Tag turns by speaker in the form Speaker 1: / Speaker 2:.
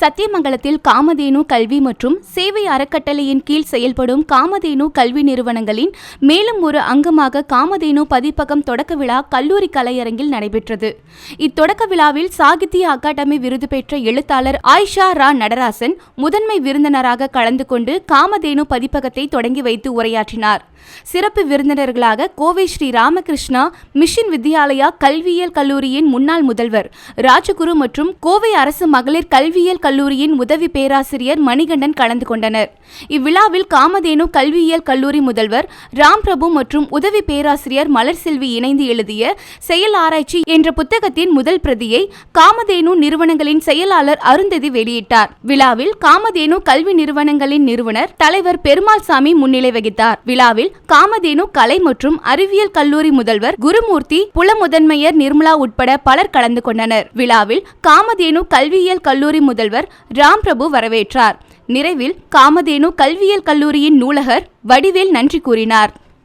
Speaker 1: சத்தியமங்கலத்தில் காமதேனு கல்வி மற்றும் சேவை அறக்கட்டளையின் கீழ் செயல்படும் காமதேனு கல்வி நிறுவனங்களின் மேலும் ஒரு அங்கமாக காமதேனு பதிப்பகம் தொடக்க விழா கல்லூரி கலையரங்கில் நடைபெற்றது. இத்தொடக்க விழாவில் சாகித்ய அகாடமி விருது பெற்ற எழுத்தாளர் ஆயிஷா ரா நடராசன் முதன்மை விருந்தினராக கலந்து கொண்டு காமதேனு பதிப்பகத்தை தொடங்கி வைத்து உரையாற்றினார். சிறப்பு விருந்தினர்களாக கோவை ஸ்ரீ ராமகிருஷ்ணா மிஷின் வித்யாலயா கல்வியியல் கல்லூரியின் முன்னாள் முதல்வர் ராஜகுரு மற்றும் கோவை அரசு மகளிர் கல்வியியல் கல்லூரியின் உதவி பேராசிரியர் மணிகண்டன் கலந்து கொண்டனர். இவ்விழாவில் காமதேனு கல்வியியல் கல்லூரி முதல்வர் ராம் பிரபு மற்றும் உதவி பேராசிரியர் மலர் செல்வி இணைந்து எழுதிய செயல் ஆராய்ச்சி என்ற புத்தகத்தின் முதல் பிரதியை காமதேனு நிறுவனங்களின் செயலாளர் அருந்ததி வெளியிட்டார். விழாவில் காமதேனு கல்வி நிறுவனங்களின் நிறுவனர் தலைவர் பெருமாள் சாமி முன்னிலை வகித்தார். விழாவில் காமதேனு கலை மற்றும் அறிவியல் கல்லூரி முதல்வர் குருமூர்த்தி புல முதன்மையர் நிர்மலா உட்பட பலர் கலந்து கொண்டனர். விழாவில் காமதேனு கல்வியியல் கல்லூரி முதல்வர் ராம் பிரபு வரவேற்றார். நிறைவில் காமதேனு கல்வியியல் கல்லூரியின் நூலகர் வடிவேல் நன்றி கூறினார்.